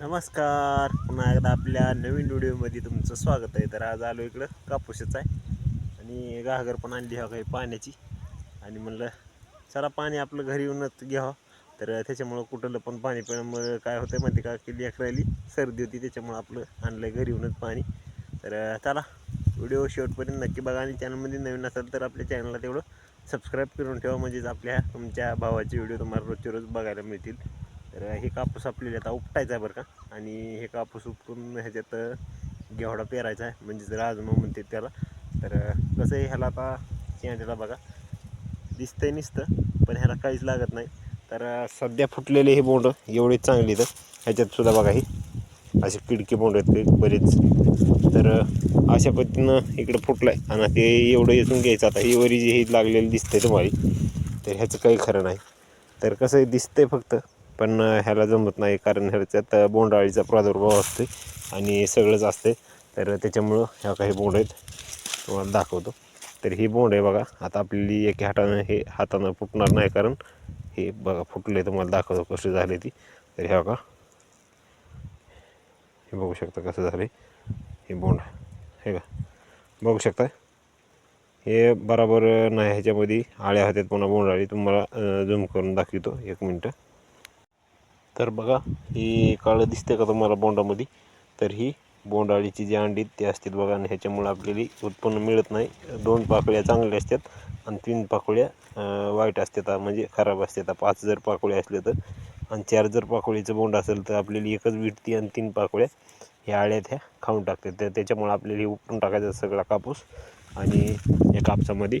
नमस्कार. पुन्हा एकदा आपल्या नवीन व्हिडिओमध्ये तुमचं स्वागत आहे. तर आज आलो इकडं कापूसच आहे. आणि घागर पण आणली हा काही पाण्याची. आणि म्हणलं चला पाणी आपलं घरी येऊनच घ्यावं. तर त्याच्यामुळं कुठलं पण पाणी पिण्यामुळं काय होतं माहिती का? की लेक राहिली सर्दी होती त्याच्यामुळं आपलं आणलं घरी येऊनच पाणी. तर चला व्हिडिओ शेवटपर्यंत नक्की बघा. आणि चॅनलमध्ये नवीन असाल तर आपल्या चॅनलला तेवढं सबस्क्राईब करून ठेवा. म्हणजेच आपल्या तुमच्या भावाचे व्हिडिओ तुम्हाला रोजचे रोज बघायला मिळतील. तर हे कापूस आपल्याला आता उपटायचा आहे बरं का. आणि हे कापूस उपटून ह्याच्यात घेवडा पेरायचा आहे. म्हणजे जर राजमा म्हणते त्याला. तर कसं आहे ह्याला आता शेंड्याला बघा. दिसतंय नुसतं पण ह्याला काहीच लागत नाही. तर सध्या फुटलेले हे बोंड एवढे चांगली तर ह्याच्यात सुद्धा बघा ही. असे किडके बोंड आहेत काही बरेच. तर अशा पद्धतीनं इकडं फुटलं आहे आणि ते एवढं येथून घ्यायचं. आता ही वरी जी हे लागलेली दिसतंय तुम्हाला. तर ह्याचं काही खरं नाही. तर कसं आहे दिसतंय फक्त. पण ह्याला जमत नाही कारण ह्याच्यात बोंडाळीचा प्रादुर्भाव असतो आणि सगळंच असते तर त्याच्यामुळं ह्या काही बोंड आहेत तुम्हाला दाखवतो. तर ही बोंड आहे बघा आता आपली एका हातानं हे हातानं फुटणार नाही कारण हे बघा फुटले तुम्हाला दाखवतो कसे झाले ती. तर ह्या का हे बघू शकता कसं झाले हे बोंड. हे का बघू शकता. हे बरोबर नाही ह्याच्यामध्ये आळ्या होत्यात पुन्हा बोंडाळी तुम्हाला झूम करून दाखवतो एक मिनटं. तर बघा ही काळं दिसते का तुम्हाला बोंडामध्ये? तर ही बोंडाळीची जी अंडी ते असतात बघा आणि ह्याच्यामुळे आपल्याला उत्पन्न मिळत नाही. दोन पाकळ्या चांगल्या असतात आणि तीन पाकळ्या वाईट असतात म्हणजे खराब असतात. पाच जर पाकळ्या असल्या तर. आणि चार जर पाकळीचं बोंड असेल तर आपल्याला एकच विटती आणि तीन पाकळ्या ह्या आळ्यात ह्या खाऊन टाकतात. तर त्याच्यामुळे आपल्याला हे उपटून टाकायचा सगळा कापूस. आणि या कापसामध्ये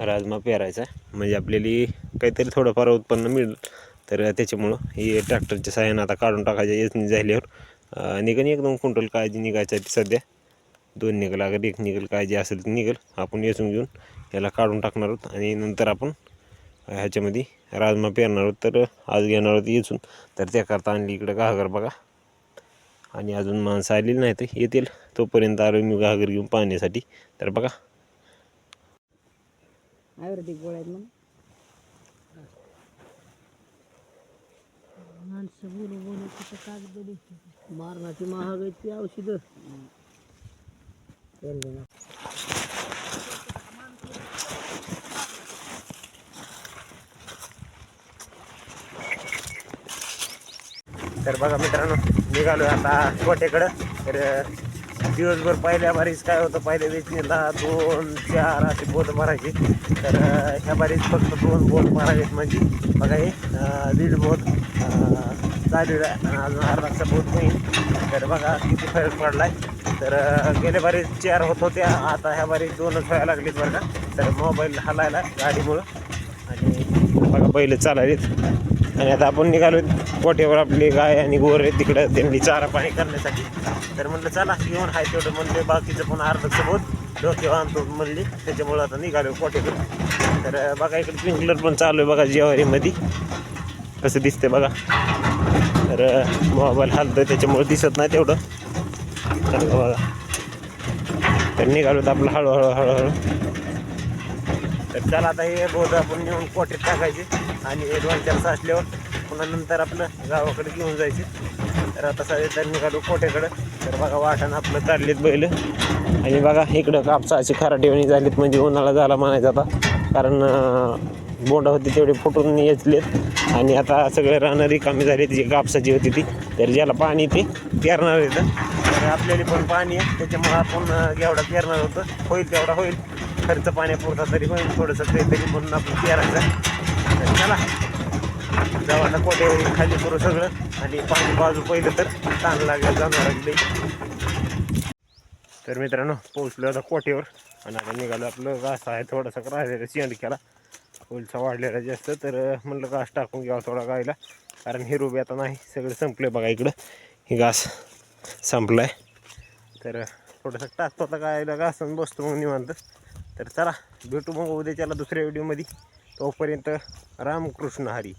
राजमा पेरायचा म्हणजे आपल्याला काहीतरी थोडंफार उत्पन्न मिळेल. तर त्याच्यामुळं हे ट्रॅक्टरच्या साह्यानं आता काढून टाकायच्या येचणी झाल्यावर. अं, निघन एकदम क्विंटल काळजी निघायच्या ती सध्या. दोन निघल अगर एक निघेल काळजी असेल तर निघेल. आपण येचून घेऊन याला काढून टाकणार आहोत आणि नंतर आपण ह्याच्यामध्ये राजमा पेरणार आहोत. तर आज घेणार आहोत येचून. तर त्याकरता आणली इकडं घागर बघा. आणि अजून माणसं आलेली नाही तर येतील तोपर्यंत आलो मी घागर घेऊन पाहण्यासाठी. तर बघा आयुर्वेदिक गोळ्या आहेत मग माणसं बोलू बोलू कुठं कागद दिसते मारणाची महागाईची औषधं. चालले तर बघा मित्रांनो निघालो आता कोटेकडं तर दिवसभर पहिल्या बारीस काय होतं पहिल्या वेचणीला दोन चार असे बोट मारायचे. तर ह्या बारीस फक्त दोन बोट मारायचे म्हणजे बघा हे दीड बोट चालू आहे आणि अजून अर्धाचा बोट नाही तर बघा किती फरक पडलाय. तर गेल्या बारीस चार होत होत्या आता ह्या बारीस दोनच व्हायला लागलीत बरं का. तर मोबाईल हलायला गाडीमुळं. आणि बघा पहिले चालायलेत आणि आता आपण निघालो पोट्यावर आपली गाय आणि गोर तिकडं त्यांनी चारा पाणी करण्यासाठी. तर म्हणलं चला येऊन हाय तेवढं. म्हणले बाकीचं पण अर्धचं होत. डोके आणतो म्हणली त्याच्यामुळं आता निघालो कोट्याकडे तर बघा इकडे स्प्रिंकलर पण चालू आहे बघा जेवारीमध्ये. कसं दिसते बघा. तर मोबाईल हलतोय त्याच्यामुळे दिसत नाही तेवढं. तर बघा. तर निघालो तर आपलं हळूहळू हळूहळू. तर चला आता हे बोध आपण नेऊन कोठ्यात टाकायचे आणि हे दोन चार साचल्यावर पुन्हा नंतर आपलं गावाकडे घेऊन जायचे. तर आता सगळे तर निघालो कोट्याकडं तर बघा वाटानं आपलं काढलेत बैल. आणि बघा इकडं कापसाची खराटेवणी झालीत म्हणजे उन्हाळा झाला म्हणायचं आता. कारण अं, बोंड होती तेवढे फुटून येचलेत आणि आता सगळे राहणं रिकामी झाली जी कापसाची होती ती. तर ज्याला पाणी ते पेरणार येतं तर आपल्याला पण पाणी आहे. त्याच्यामुळं आपण अं, घेवडा पेरणार होतं होईल तेवढा होईल. खर्च पाण्यापुरता तरी पण थोडंसं काहीतरी म्हणून आपण पेरायचं तर चला. जाऊ आता कोटे खाली करू सगळं आणि पाणी बाजू पहिलं तर ताण लागलं जाणार तर मित्रांनो पोहोचलो आता कोटेवर आणि आता निघालो आपलं घास आहे थोडासा राहिलेला शेंड केला. फुलचा वाढलेला जास्त तर म्हणलं घास टाकून घ्यावा थोडा गायला. कारण हे रुबी आता नाही सगळं संपलं बघा इकडं. हे घास संपलं आहे तर थोडंसं टाकतो आता गायला घास बसतो मग निवांत. तर चला भेटू मग उद्याच्याला दुसऱ्या व्हिडिओमध्ये तोपर्यंत रामकृष्ण हरी.